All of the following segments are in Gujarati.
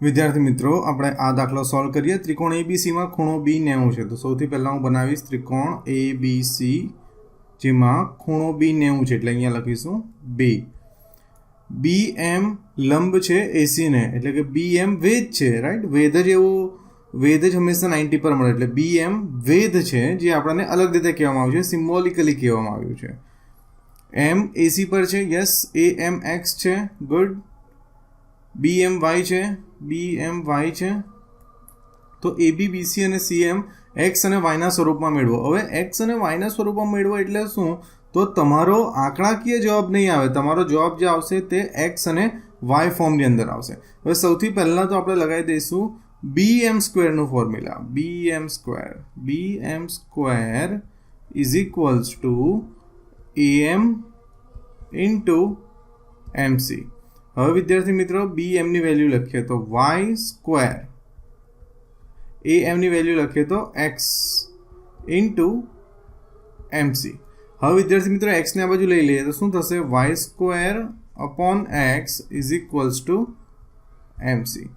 વિદ્યાર્થી મિત્રો, આપણે આ દાખલો સોલ્વ કરીએ. ત્રિકોણ એબીસીમાં ખૂણો બી નેવું છે. તો સૌથી પહેલાં હું બનાવીશ ત્રિકોણ એ બી સી જેમાં ખૂણો બી નેવું છે. એટલે અહીંયા લખીશું બી બી એમ લંબ છે એસીને એટલે કે બી એમ વેધ છે રાઈટ વેધ જ એવું, વેધ જ હંમેશા નાઇન્ટી પર મળે. એટલે બી એમ વેધ છે, જે આપણને અલગ રીતે કહેવામાં આવ્યું છે સિમ્બોલિકલી કહેવામાં આવ્યું છે. એમ એસી પર છે યસ એ એમ એક્સ છે ગુડ બી એમ વાય છે બી એમ વાય છે, તો એ બી બીસી અને સી એમ એક્સ અને વાયના સ્વરૂપમાં મેળવો. હવે એક્સ અને વાયના સ્વરૂપમાં મેળવો એટલે શું? તો તમારો આંકડાકીય જવાબ નહીં આવે. તમારો જવાબ જે આવશે તે એક્સ અને વાય ફોર્મની અંદર આવશે. હવે સૌથી પહેલાં તો આપણે લગાવી દઈશું B M સ્ક્વેરનું formula B M square B M square is equals to M into MC હવે વિદ્યાર્થી મિત્રો બી એમની વેલ્યુ લખીએ તો વાય સ્ક્વેર એ એમની વેલ્યુ લખીએ તો એક્સ ઇન્ટુ એમસી હવે વિદ્યાર્થી મિત્રો એક્સને આ બાજુ લઈ લઈએ તો શું થશે? Y square upon X is equals to MC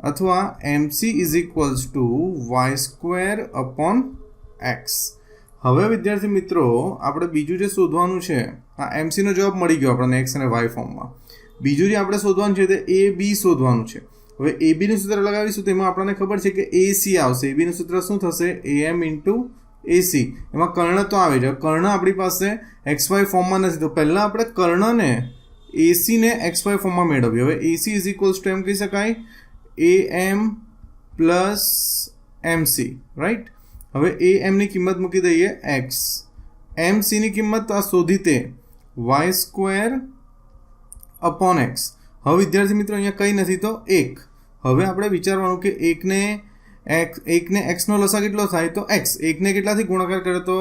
અથવા MC is equals to Y square upon X હવે વિદ્યાર્થી મિત્રો આપણે બીજું જે શોધવાનું છે, આ એમસીનો જવાબ મળી ગયો આપણને એક્સ અને વાય ફોર્મમાં બીજું જે આપણે શોધવાનું છે તે એ બી શોધવાનું છે. હવે એ બીનું સૂત્ર લગાવીશું, તેમાં આપણને ખબર છે કે એ સી આવશે. એ બીનું સૂત્ર શું થશે? એ એમ ઇન્ટુ એસી એમાં કર્ણ તો આવે છે. કર્ણ આપણી પાસે એક્સ વાય ફોર્મમાં નથી. તો પહેલાં આપણે કર્ણને એસીને એક્સ વાય ફોર્મમાં મેળવ્યું હવે એસી ઇઝ ઇક્વલ્સ ટુ એમ કહી શકાય. A M plus MC right હવે એ એમની કિંમત મૂકી દઈએ. એક્સ એમસીની કિંમત આ શોધી તે. વાય સ્ક્વેર અપોન એક્સ હવે વિદ્યાર્થી મિત્રો અહીંયા કંઈ નથી તો એક. હવે આપણે વિચારવાનું કે એકને એક્સ એકને એક્સનો લસા કેટલો થાય તો એક્સ એકને કેટલાથી ગુણાકાર કરે તો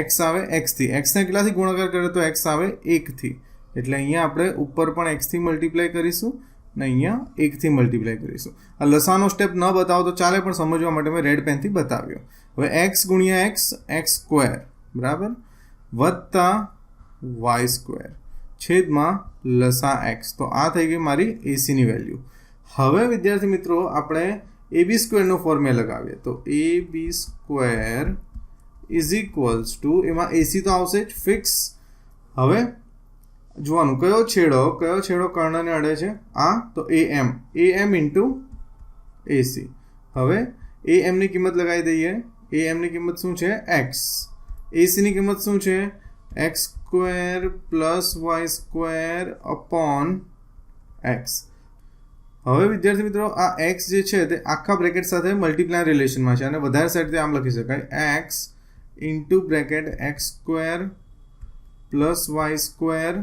એક્સ આવે એક્સથી એક્સને કેટલાથી ગુણાકાર કરે તો એક્સ આવે એકથી એટલે અહીંયા આપણે ઉપર પણ એક્સથી મલ્ટીપ્લાય કરીશું ને અહીંયા એકથી મલ્ટીપ્લાય કરીશું. આ લસાનો સ્ટેપ ન બતાવો તો ચાલે, પણ સમજવા માટે મેં રેડ પેનથી બતાવ્યો. હવે એક્સ ગુણ્યા એક્સ એક્સ સ્ક્વેર બરાબર? વત્તા વાય સ્ક્વેર છેદમાં લસા એક્સ તો આ થઈ ગઈ મારી એસીની વેલ્યુ હવે, વિદ્યાર્થી મિત્રો, આપણે એ બી સ્ક્વેરનો ફોર્મ્યુલા લગાવીએ. તો A B square is equals to એમાં એસી તો આવશે જ ફિક્સ હવે, જોવાનું, કયો છેડો કયો છેડો કર્ણને અડે છે? આ, તો એ એમ એ એમ ઇન્ટુ એસી હવે એ એમની કિંમત લગાવી દઈએ. એ એમની કિંમત શું છે? એક્સ એસીની કિંમત શું છે? X square plus Y square upon X હવે વિદ્યાર્થી મિત્રો, આ એક્સ જે છે તે આખા બ્રેકેટ સાથે મલ્ટીપ્લાય રિલેશનમાં છે અને વધારે સાઈડથી આમ લખી શકાય. X into bracket X square plus Y square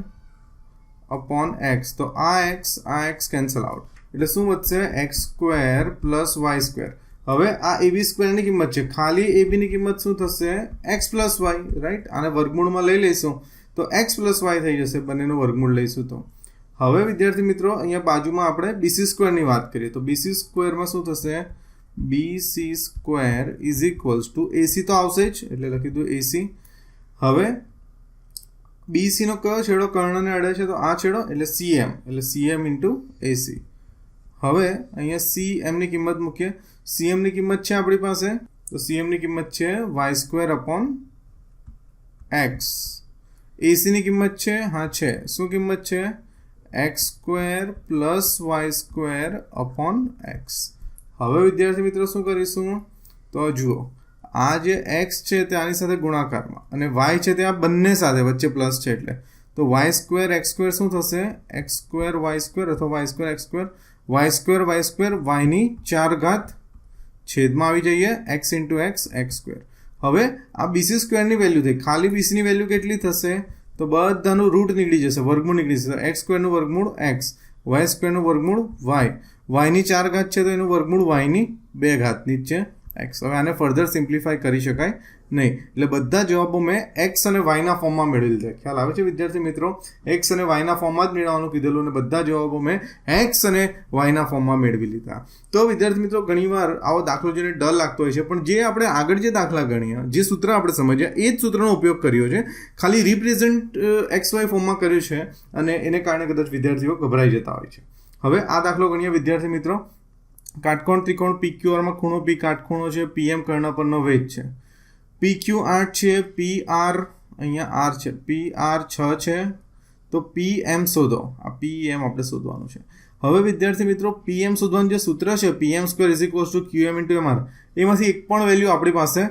upon X તો આ એક્સ આ એક્સ કેન્સલ આઉટ એટલે શું વધશે? X square plus Y square હવે આ એબી સ્ક્વેરની કિંમત છે. ખાલી એબીની કિંમત શું થશે? એક્સ પ્લસ વાય રાઈટ આને વર્ગમૂળમાં લઈ લઈશું. તો એક્સ પ્લસ વાય થઈ જશે, બંનેનું વર્ગમૂળ લઈશું તો. હવે વિદ્યાર્થી મિત્રો, અહીંયા બાજુમાં આપણે બીસી સ્ક્વેરની વાત કરીએ. તો બીસી સ્ક્વેરમાં શું થશે? BC square is equals to AC તો આવશે જ, એટલે લખી દઉં એસી હવે બીસીનો કયો છેડો કર્ણને અડે છે, તો આ છેડો, એટલે સીએમ એટલે સીએમ ઇન્ટુ એસી હવે અહીંયા સી એમની કિંમત મૂકીએ. સીએમની કિંમત છે આપણી પાસે? તો સીએમની કિંમત છે વાય સ્ક્વેર અપોન એક્સ એસીની કિંમત છે? હા, છે. શું કિંમત છે? X square plus Y square upon X હવે વિદ્યાર્થી મિત્રો શું કરીશું? તો જુઓ. આ જે એક્સ છે તે આની સાથે ગુણાકારમાં અને વાય છે તે આ બંને સાથે વચ્ચે પ્લસ છે એટલે. તો વાય સ્ક્વેર એક્સ સ્ક્વેર શું થશે? એક્સ સ્ક્વેર વાય સ્ક્વેર અથવા Y square X square Y square Y square વાયની ચાર ઘાત છેદમાં આવી જઈએ X into X X square. હવે આ બીસી સ્ક્વેરની વેલ્યુ થઈ. ખાલી બીસીની વેલ્યુ કેટલી થશે? તો બધાનું રૂટ નીકળી જશે. વર્ગમૂળ નીકળી જશે. એક્સ સ્ક્વેરનું વર્ગમૂળ એક્સ. વાય સ્ક્વેરનું વર્ગમૂળ વાય. વાયની ચાર ઘાત છે તો એનું વર્ગમૂળ વાયની બે ઘાતની જ છે એક્સ. હવે આને ફર્ધર સિમ્પ્લિફાય કરી શકાય. નહીં. એટલે બધા જવાબો મેં એક્સ અને વાયના ફોર્મમાં મેળવી લીધા ખ્યાલ આવે છે વિદ્યાર્થી મિત્રો? એક્સ અને વાયના ફોર્મમાં જ મેળવવાનું કીધેલું અને બધા જવાબો મેં એક્સ અને વાયના ફોર્મમાં મેળવી લીધા. તો વિદ્યાર્થી મિત્રો ઘણીવાર આવો દાખલો જેને ડર લાગતો હોય છે, પણ જે આપણે આગળ જે દાખલા ગણ્યા જે સૂત્ર આપણે સમજ્યા એ જ સૂત્રનો ઉપયોગ કર્યો છે. ખાલી રિપ્રેઝેન્ટ એક્સ વાય ફોર્મમાં કર્યું છે અને એને કારણે કદાચ વિદ્યાર્થીઓ ગભરાઈ જતા હોય છે. હવે આ દાખલો ગણીએ વિદ્યાર્થી મિત્રો. કાટકોણ ત્રિકોણ પી ક્યુઆરમાં ખૂણો પી કાટખૂણો છે પીએમ કર્ણ પરનો વેધ છે. પી ક્યુ આઠ છે, પી આર, અહીંયા આર છે, પી આર છ છે, તો પી એમ શોધો. આ પી એમ આપણે શોધવાનું છે. હવે વિદ્યાર્થી મિત્રો પીએમ શોધવાનું જે સૂત્ર છે PM square is equals to QM into MR એમાંથી એક પણ વેલ્યુ આપણી પાસે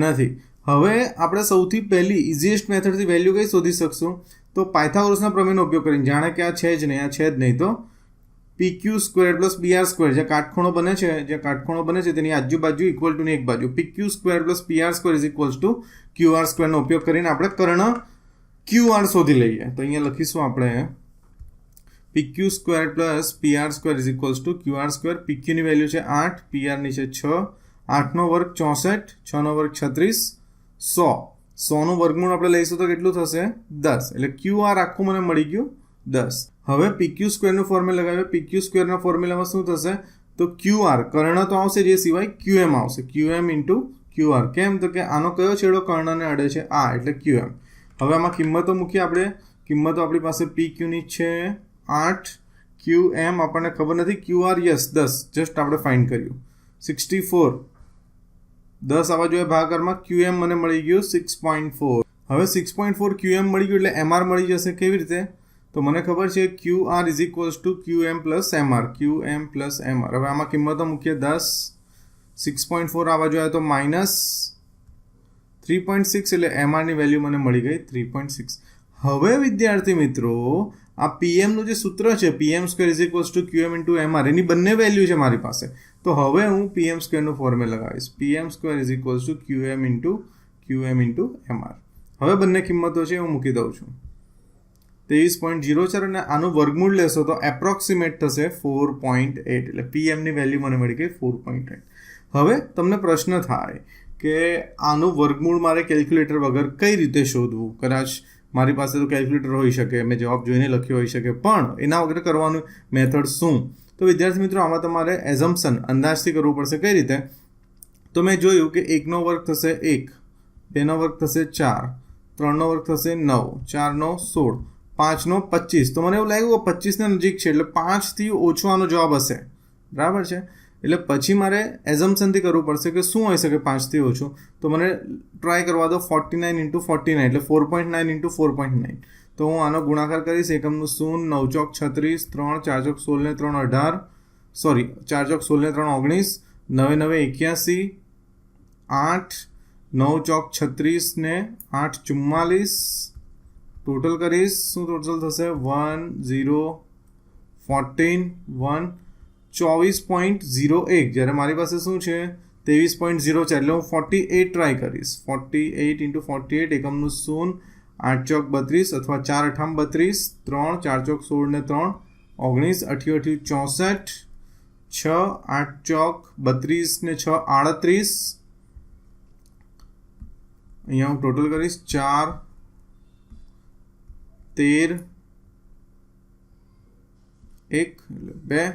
નથી. હવે આપણે સૌથી પહેલી ઇઝીએસ્ટ મેથડથી વેલ્યુ કઈ શોધી શકશું? તો પાયથાગોરસના પ્રમેયનો ઉપયોગ કરીને જાણે કે આ છે જ નહીં, આ છે જ નહીં તો P Q square plus B R square જે કાટખૂણો બને છે જે કાટખૂણો બને છે, તેની આજુબાજુ ઇક્વલ ટુની એક બાજુ. PQ square plus PR square is equals to QR સ્ક્વેરનો ઉપયોગ કરીને આપણે કર્ણ ક્યુઆર શોધી લઈએ. તો અહીંયા લખીશું આપણે PQ square plus P R square is equals to QR square P ક્યુની value છે આઠ પી આરની છે છ. આઠનો વર્ગ ચોસઠ, છનો વર્ગ છત્રીસ, સો. સોનું વર્ગમૂળ આપણે લઈશું તો કેટલું થશે? દસ. એટલે ક્યુઆર આખું મને મળી ગયું દસ. હવે પીક્યુ સ્ક્વેરનું ફોર્મ્યુલા લગાવીએ પીક્યુ સ્ક્વેરના ફોર્મ્યુલામાં શું થશે? તો ક્યુ આર કર્ણ તો આવશે જે સિવાય ક્યુ એમ આવશે. Q M into Q R કેમ? તો કે આનો કયો છેડો કર્ણને અડે છે? આ, એટલે ક્યુ એમ હવે આમાં કિંમતો મૂકીએ આપણે. કિંમતો આપણી પાસે પી ક્યુની છે. આઠ. ક્યુ એમ આપણને ખબર નથી. ક્યુ આર યસ દસ. જસ્ટ આપણે ફાઇન્ડ કર્યું. સિક્સટી ફોર દસ આવવા જોઈએ ભાગરમાં ક્યુ એમ મને મળી ગયું સિક્સ પોઈન્ટ ફોર હવે six point four Q M મળી ગયું એટલે એમઆર મળી જશે. કેવી રીતે? તો મને ખબર છે Q R is equals to Q M plus MR Q M plus MR હવે આમાં કિંમતો મૂકીએ દસ સિક્સ પોઈન્ટ ફોર આવવા જોઈએ તો માઇનસ થ્રી પોઈન્ટ સિક્સ એટલે એમઆરની વેલ્યુ મને મળી ગઈ થ્રી પોઈન્ટ સિક્સ હવે વિદ્યાર્થી મિત્રો આ પીએમનું જે સૂત્ર છે PM square is equals to QM into MR એની બંને વેલ્યુ છે મારી પાસે તો હવે હું પીએમ સ્ક્વેરનું formula લગાવીશ PM square is equals to QM into QM into MR હવે બંને કિંમતો છે હું મૂકી દઉં છું ત્રેવીસ પોઈન્ટ જીરો ચાર અને આનું વર્ગમૂળ લેશો તો એપ્રોક્સિમેટ થશે ફોર પોઈન્ટ એટ એટલે પીએમની વેલ્યુ મને મળી ગઈ ફોર પોઈન્ટ એટ હવે તમને પ્રશ્ન થાય કે આનું વર્ગમૂળ મારે કેલ્ક્યુલેટર વગર કઈ રીતે શોધવું? કદાચ મારી પાસે તો કેલ્ક્યુલેટર હોઈ શકે, મેં જવાબ જોઈને લખ્યો હોઈ શકે, પણ એના વગર કરવાનું મેથડ શું? તો વિદ્યાર્થી મિત્રો, આમાં તમારે એઝમ્પશન અંદાજથી કરવું પડશે કઈ રીતે? તો મેં જોયું કે એકનો વર્ગ થશે એક, બેનો વર્ગ થશે ચાર, ત્રણનો વર્ગ થશે નવ, ચારનો સોળ. પાંચનો પચીસ. તો મને એવું લાગ્યું કે પચીસને નજીક છે, એટલે પાંચથી ઓછો આનો જવાબ હશે. બરાબર છે? એટલે પછી મારે એઝમ્પશનથી કરવું પડશે કે શું હોઈ શકે પાંચથી ઓછું. તો મને ટ્રાય કરવા દો forty nine into forty nine એટલે four point nine into four point nine તો હું આનો ગુણાકાર કરીશ, એકમનું શૂન નવ ચોક છત્રીસ, ત્રણ ચાર ચોક સોળ ને ત્રણ, અઢાર સોરી ચાર ચોક સોળ ને ત્રણ, ઓગણીસ, નવે નવે, એક્યાસી, આઠ નવ ચોક છત્રીસ ને આઠ, ચુમ્માલીસ ટોટલ કરીશ શું ટોટલ થશે વન ઝીરો ફોર્ટીન વન ચોવીસ પોઈન્ટ ઝીરો એક જ્યારે મારી પાસે શું છે ત્રેવીસ પોઈન્ટ ઝીરો ચાર એટલે હું ફોર્ટી એટ ટ્રાય કરીશ forty eight into forty eight એકમનું શૂન આઠ ચોક બત્રીસ અથવા ચાર અઠામ બત્રીસ ત્રણ ચાર ચોક સોળ ને ત્રણ ઓગણીસ અઠ્યું અઠ્યું ચોસઠ છ આઠ ચોક બત્રીસ ને છ આડત્રીસ અહીંયા હું ટોટલ કરીશ ચાર તેર, એક, એટલે બે,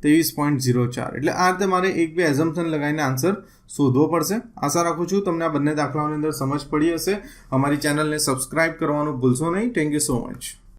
ત્રેવીસ પોઈન્ટ ઝીરો ચાર. એટલે આ રીતે મારે એક બે એઝમ્પશન લગાવીને આન્સર શોધવો પડશે. આશા રાખું છું તમને આ બંને દાખલાઓની અંદર સમજ પડી હશે. અમારી ચેનલને સબસ્ક્રાઇબ કરવાનું ભૂલશો નહીં. Thank you so much